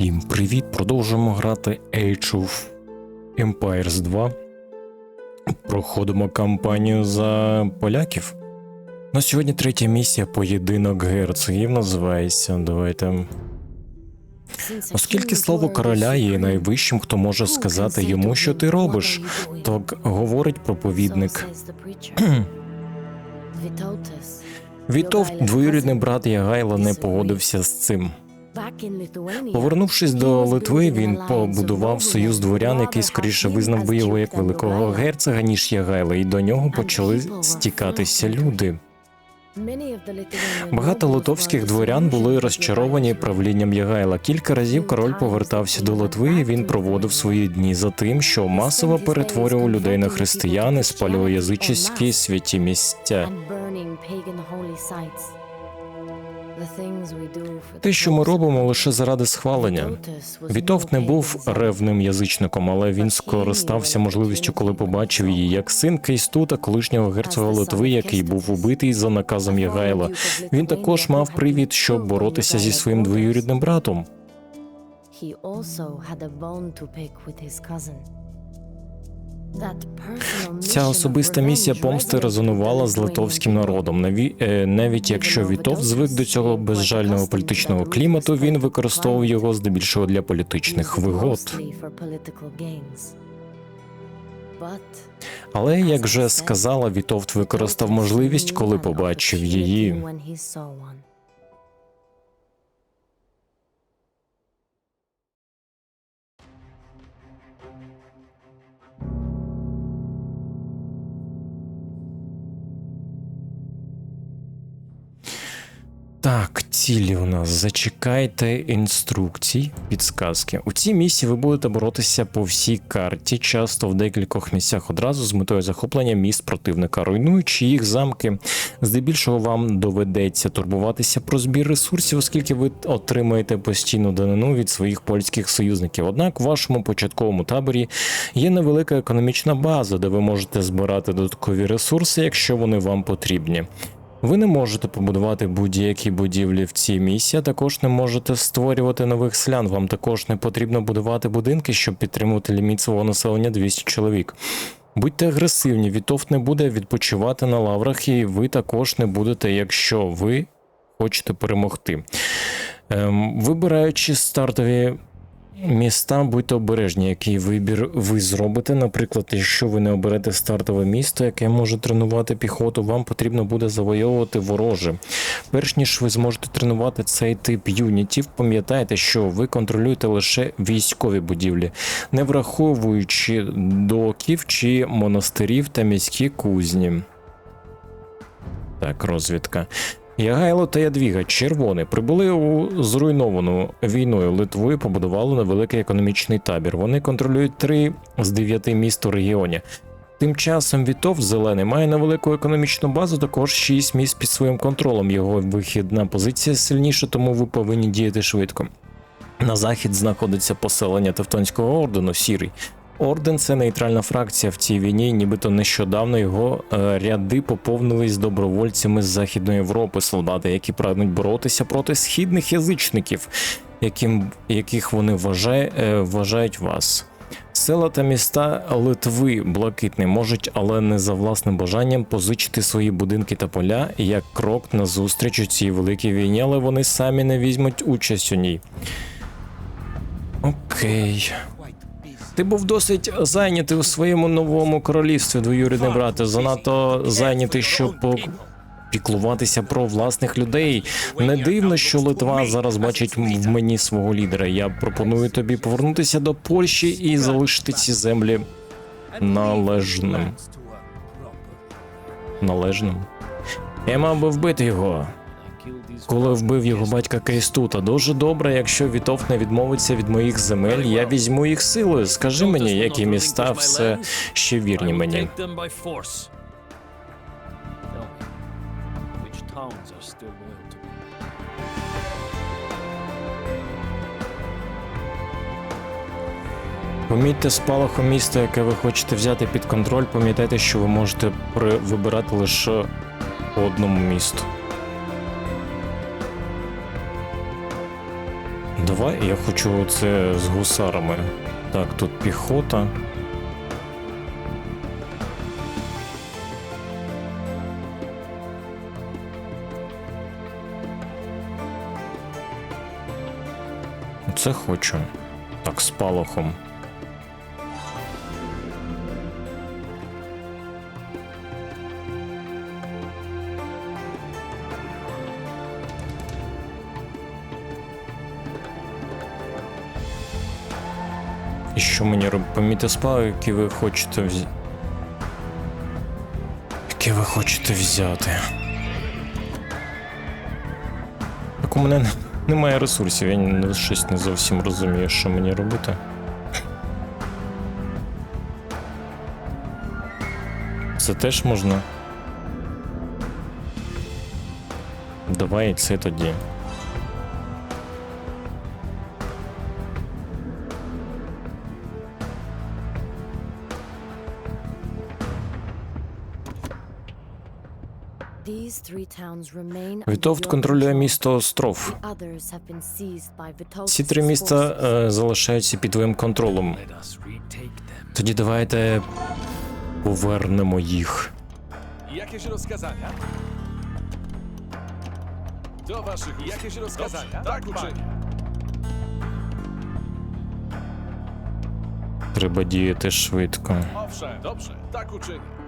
Всім привіт! Продовжуємо грати Age of Empires 2. Проходимо кампанію за поляків. На сьогодні третя місія поєдинок герцогів називається. Давайте. Оскільки слово короля є найвищим, хто може сказати йому, що ти робиш, то говорить проповідник. Вітовт, двоюрідний брат Ягайла, не погодився з цим. Повернувшись до Литви, він побудував союз дворян, який скоріше визнав би його як великого герцога, ніж Ягайла, і до нього почали стікатися люди. Багато литовських дворян були розчаровані правлінням Ягайла. Кілька разів король повертався до Литви. і Він проводив свої дні за тим, що масово перетворював людей на християн і спалював язичницькі святі місця. Те, що ми робимо, лише заради схвалення. Вітовт не був ревним язичником, але він скористався можливістю, коли побачив її як син Кейстута, колишнього герцога Литви, який був убитий за наказом Ягайла. Він також мав привід, щоб боротися зі своїм двоюрідним братом. Ця особиста місія помсти резонувала з литовським народом. Е, навіть якщо Вітов звик до цього безжального політичного клімату, він використовував його здебільшого для політичних вигод. Але як вже сказала, Вітовт використав можливість, коли побачив її. Так, цілі у нас зачекайте інструкцій, підсказки. У цій місії ви будете боротися по всій карті, часто в декількох місцях одразу з метою захоплення міст противника, руйнуючи їх замки. Здебільшого вам доведеться турбуватися про збір ресурсів, оскільки ви отримаєте постійну данину від своїх польських союзників. Однак в вашому початковому таборі є невелика економічна база, де ви можете збирати додаткові ресурси, якщо вони вам потрібні. Ви не можете побудувати будь-які будівлі в цій місії, а також не можете створювати нових селян. Вам також не потрібно будувати будинки, щоб підтримувати ліміт свого населення 200 чоловік. Будьте агресивні, Вітовт не буде відпочивати на лаврах, і ви також не будете, якщо ви хочете перемогти. Ем, вибираючи стартові Міста, будьте обережні, який вибір ви зробите. Наприклад, якщо ви не оберете стартове місто, яке може тренувати піхоту, вам потрібно буде завойовувати вороже. Перш ніж ви зможете тренувати цей тип юнітів, пам'ятайте, що ви контролюєте лише військові будівлі, не враховуючи доків чи монастирів та міські кузні. Так, розвідка. Ягайло та Ядвіга червоні прибули у зруйновану війною Литву і побудували невеликий економічний табір. Вони контролюють три з дев'яти міст у регіоні. Тим часом Вітов Зелений має невелику економічну базу, також шість міст під своїм контролем. Його вихідна позиція сильніша, тому ви повинні діяти швидко. На захід знаходиться поселення Тевтонського ордену Сірий. Орден це нейтральна фракція в цій війні. Нібито нещодавно його е, ряди поповнились добровольцями з Західної Європи, солдати, які прагнуть боротися проти східних язичників, яким, яких вони вважає, е, вважають вас. Села та міста Литви блакитні можуть, але не за власним бажанням позичити свої будинки та поля як крок назустріч у цій великій війні, але вони самі не візьмуть участь у ній. Окей. Ти був досить зайнятий у своєму новому королівстві, двоюрідний брате. Занадто зайнятий, щоб піклуватися про власних людей. Не дивно, що Литва зараз бачить в мені свого лідера. Я пропоную тобі повернутися до Польщі і залишити ці землі належним. Належним. Я мав би вбити його. Коли вбив його батька Кейстута, дуже добре, якщо Вітов не відмовиться від моїх земель, я візьму їх силою. Скажи мені, які міста все ще вірні мені. Помітьте спалахом міста, яке ви хочете взяти під контроль. Пам'ятайте, що ви можете вибирати лише одному місту. Давай, я хочу це з гусарами. Так, тут піхота. Це хочу. Так, з палахом. Що мені робити? Поміти справи, які ви хочете взяти. Які ви хочете взяти. Так у мене немає ресурсів, я щось не зовсім розумію, що мені робити. Це теж можна. Давай це тоді. Вітовт контролює місто Остров. Ці три міста е, залишаються під твоїм контролем. Тоді давайте повернемо їх. Jakieś rozkazania? Do waszych Jakieś rozkazania? Tak uczynię. Треба діяти швидко. Owszem, dobrze, tak uczynię.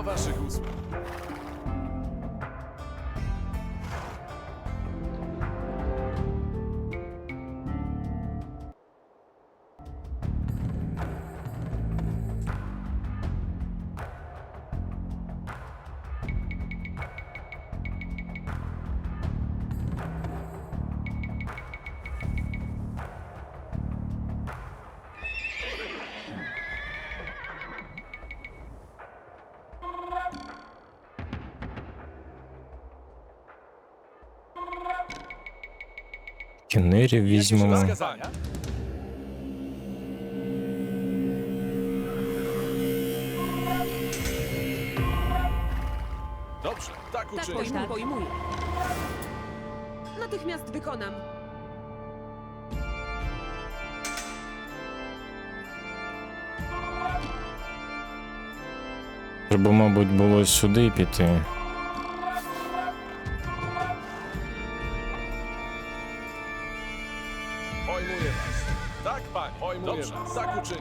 Do waszych usług. Кінерів візьмемо. Dobrze, tak Tak, uczynię. pojmuję. pojmuję. Natychmiast wykonam. Треба, мабуть, було сюди піти. Zakuczy.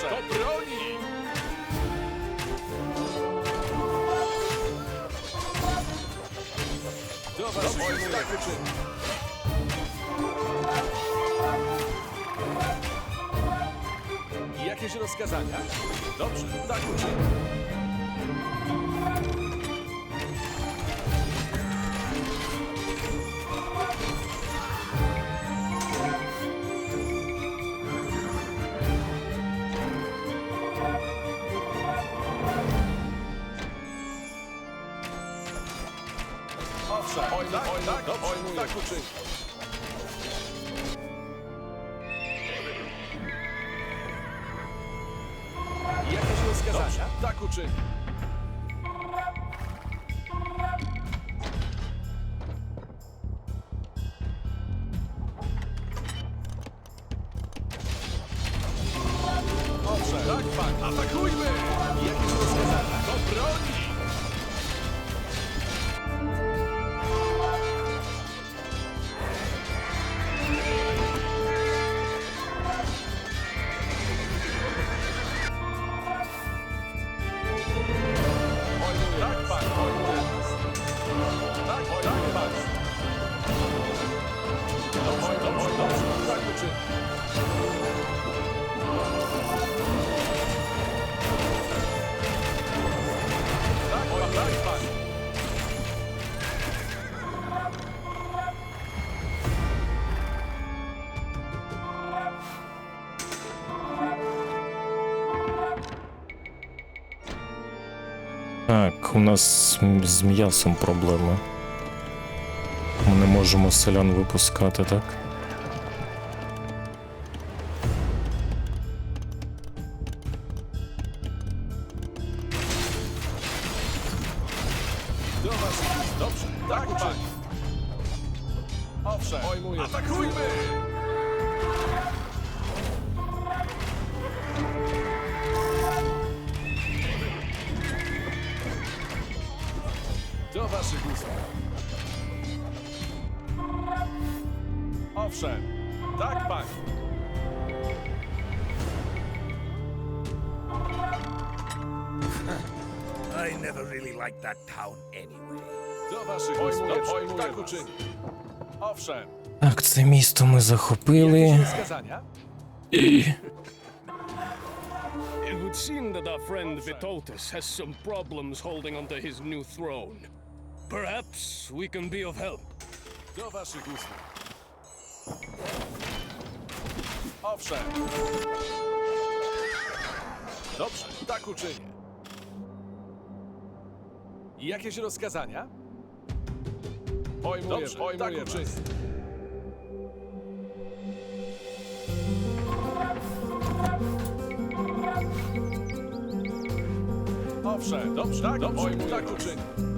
Owszem. Do broni! Do was Dobrze, tak. Jakieś rozkazania? Dobrze, tak uczynię. Tak, tak, dobrze, tak uczynię. Jakieś rozkazania? Tak uczynię. У нас з м'ясом проблеми. Ми не можемо селян випускати, так? Waszych usług. Owszem, tak panie. I never really liked that town anyway. Do waszych. Dobrze, tak uczynię. Owszem, Так, це місто ми захопили. rozkazania? It would seem that our friend Vitoltus has some problems holding onto his new throne. Perhaps we can be of help. Do waszych usług. Owszem. Dobrze, tak uczynię. Jakieś rozkazania? Pojmuję, Dobrze, tak uczynię. Owszem, dobrze, tak, dobrze, pojmuję, tak uczynię.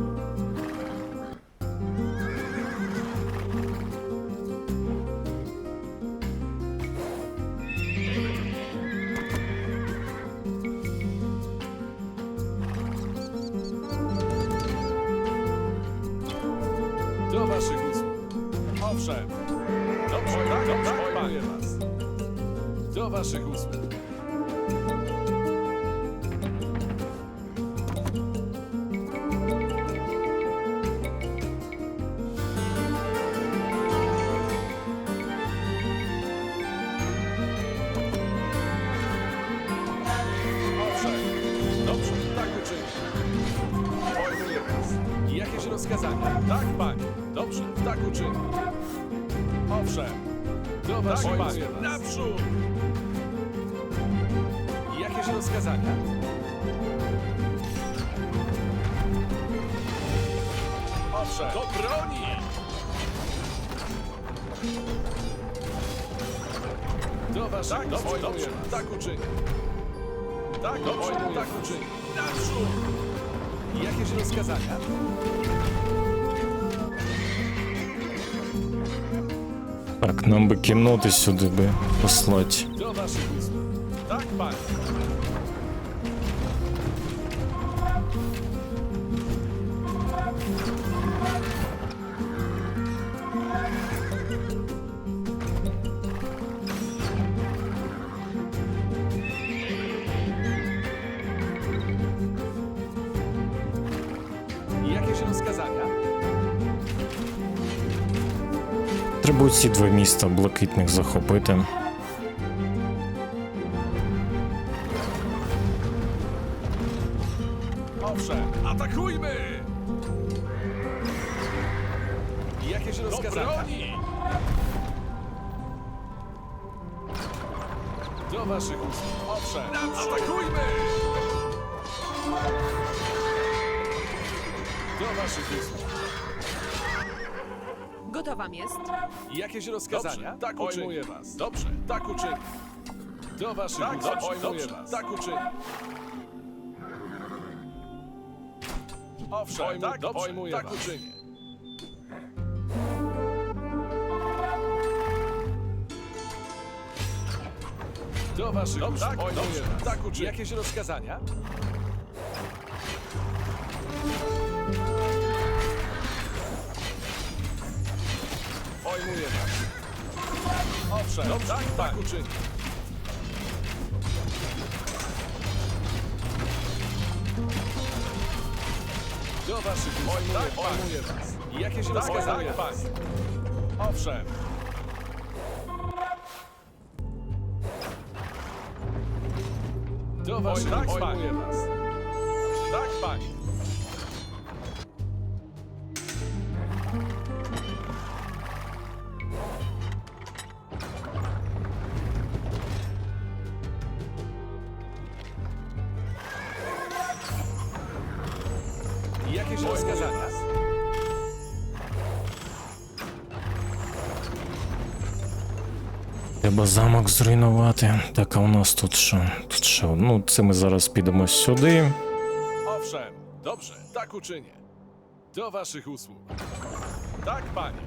Do waszych tak, panie. Naprzód! Jakieś rozkazania? Owszem. Do broni! Do waszych tak, dobrze, dobrze, tak uczynię. Tak, dobrze, tak uczynię. Naprzód! Jakieś rozkazania? Так, нам би кінноти сюди би послати. Do waszych usług. Так, panie. Ці два міста блакитних захопити. Owszem, atakujmy! Jakieś rozkazania? Do broni! Do waszych usług. Owszem, atakujmy! Do waszych usług. Gotowam jest. Jakieś rozkazania? Dobrze, tak pojmuję was. Dobrze, tak uczynię. Do waszych tak, usług. Pojmuję was. Tak uczynię. Owszem, Pojmu, tak, dobrze, pojmuję tak was. uczynię. Do waszych dobrze, usług. Tak, pojmuję dobrze, was. tak uczynię. Jakieś rozkazania? Pojmuję was. Owszem, dobrze, tak, tak uczynię. Do waszych. Pojmuję, tak, pojmuję was. Jakieś tak, rozkazania? Tak, Owszem. Do waszych tak, pojmuję was. Tak, panie. Треба замок зруйнувати. Так, а у нас тут що? Тут що? Ну, це ми зараз підемо сюди. Owszem, dobrze, tak uczynię. Do waszych usług. Tak, panie.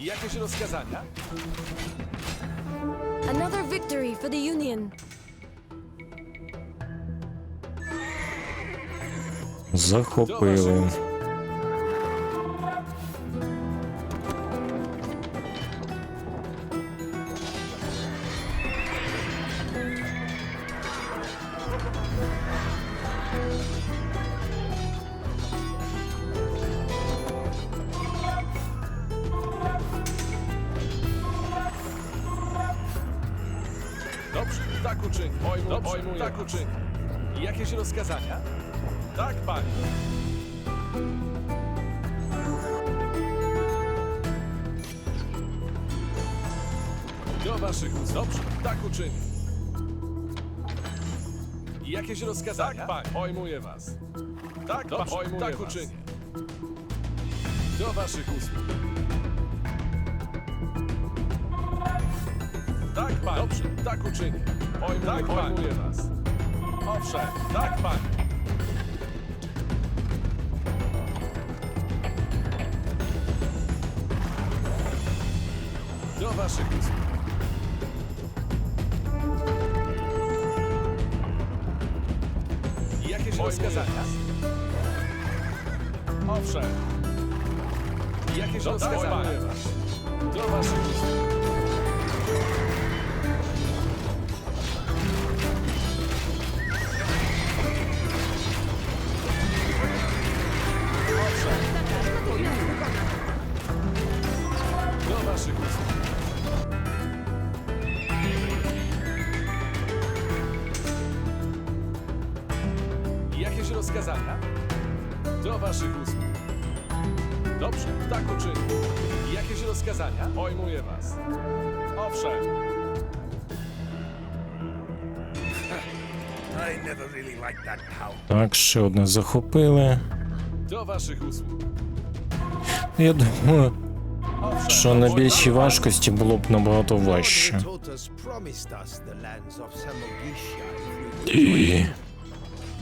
Jakieś rozkazania? Another victory for the Union. Do Захопили. usług. Dobrze, tak uczynię. Ojmu, Dobrze, Ojmuję tak uczynię. Jakieś rozkazania? Tak, panie. Do waszych ust. Dobrze, tak uczynię. Jakieś rozkazania? Tak, panie. Pojmuję was. Tak, Dobrze, tak was. uczynię. Do waszych usług. Dobrze, tak uczynię. Pojmuję, tak, pojmuję was. Owszem, tak, panie. Do waszych usług. Jakieś rozkazania? Owszem. Jakieś rozkazania? Do waszych usług. Pojmuję was. Owszem, I never really liked that town. Так, ще одне захопили. do waszych usług. Я думаю, Owszem, що на більшій важкості було б набагато важче. Totus promised us the lands of Samogitia if we І...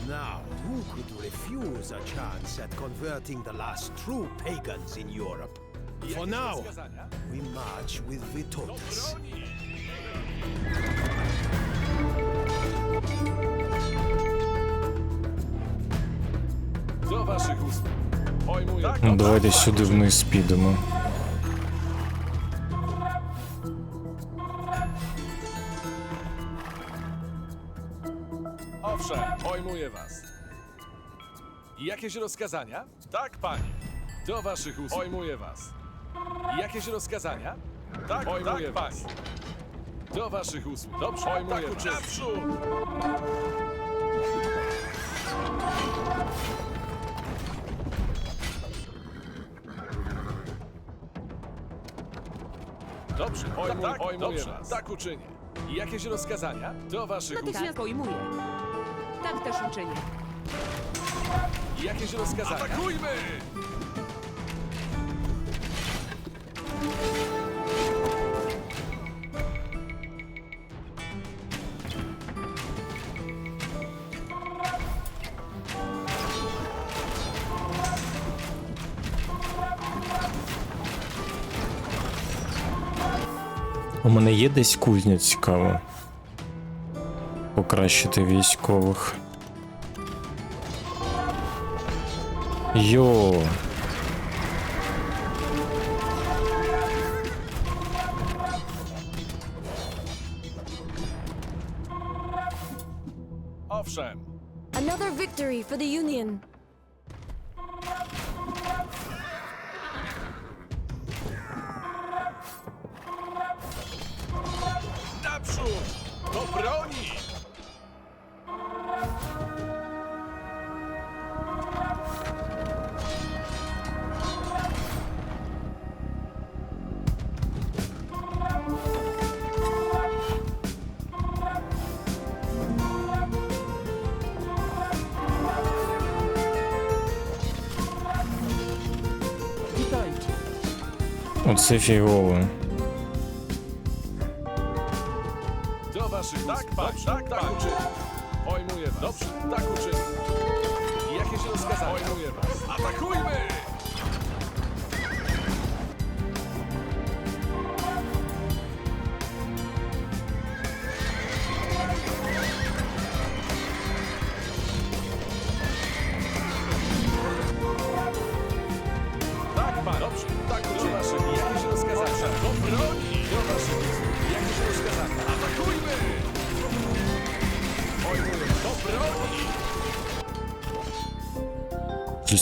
Now, who could refuse a chance at converting the last true pagans in Europe? For Jakieś now, rozkazania? we march with Vitotus. Do waszych usług. Pojmuję. Tak, Ну, давайте сюди вниз підемо. Owszem, pojmuję was. Jakieś rozkazania? Tak, panie. Do waszych usług. Pojmuję was. Jakieś rozkazania? Tak, pojmuję tak, was. Do waszych usług. Dobrze, pojmuję tak, was. Naprzód! Dobrze, pojmuję, tak, pojmuję dobrze, was. Tak uczynię. Jakieś rozkazania? Do waszych usług. Natychmiast pojmuję. Tak też uczynię. Jakieś rozkazania? Atakujmy! У мене є десь кузня цікаво. Покращити військових. Йо. Оце фігово.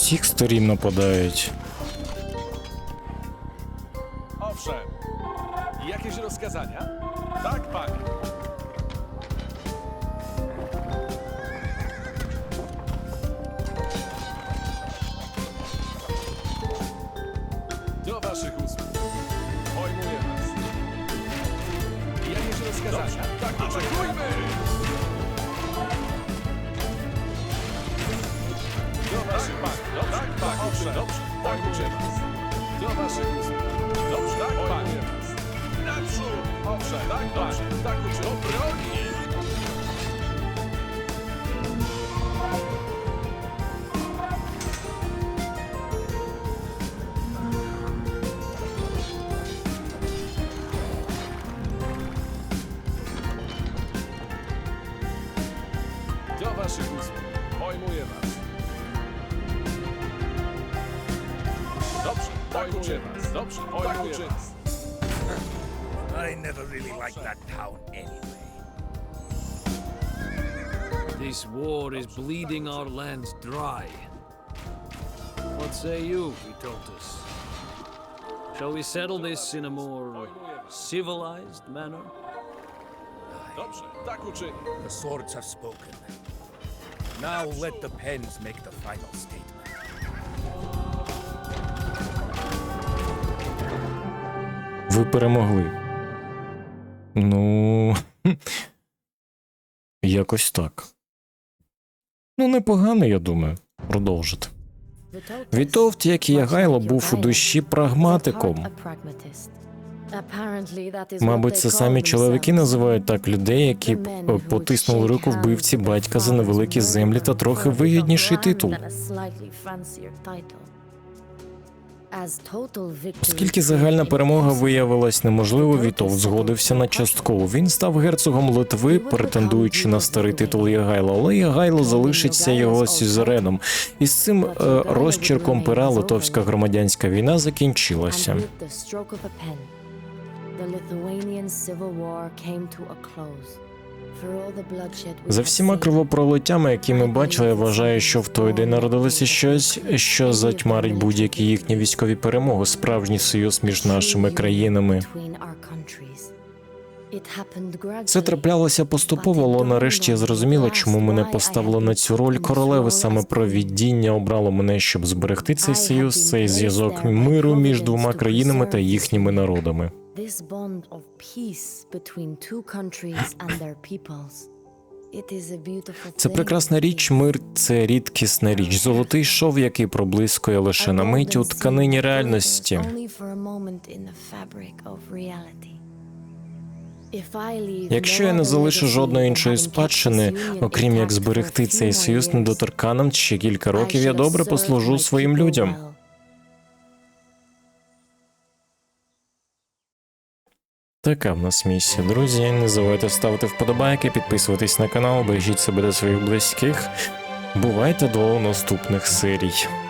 Усіх сторін нападають. Tak, tak, owszem. Dobrze, tak was. Do waszych usług. Dobrze, tak, panie. Naprzód! Owszem, tak, dobrze, tak uczę. Do broni! Our lands dry. What say you, Vitotus? Shall we settle this in a more civilized manner? The swords have spoken. Now let the pens make the final statement. Ви перемогли. Ну. Якось так. Ну, непогано, я думаю. Продовжити. Вітовт, як і Ягайло, був у душі прагматиком. Мабуть, це самі чоловіки називають так людей, які е, потиснули руку вбивці батька за невеликі землі та трохи вигідніший титул. Оскільки загальна перемога виявилась неможливо, Вітов згодився на часткову. Він став герцогом Литви, претендуючи на старий титул Ягайла, але Ягайло залишиться його сюзереном. І з цим е, розчерком пера литовська громадянська війна закінчилася. За всіма кровопролиттями, які ми бачили, я вважаю, що в той день народилося щось, що затьмарить будь-які їхні військові перемоги, справжній союз між нашими країнами. Це траплялося поступово, але нарешті я зрозуміла, чому мене поставило на цю роль королеви. Саме провідіння обрало мене, щоб зберегти цей союз, цей зв'язок миру між двома країнами та їхніми народами. Це прекрасна річ, мир це рідкісна річ. Золотий шов, який проблискує лише на мить у тканині реальності. Якщо я не залишу жодної іншої спадщини, окрім як зберегти цей союз недоторканим, ще кілька років я добре послужу своїм людям. Така в нас місія, друзі. Не забувайте ставити вподобайки, підписуватись на канал, бережіть себе та своїх близьких. Бувайте до наступних серій.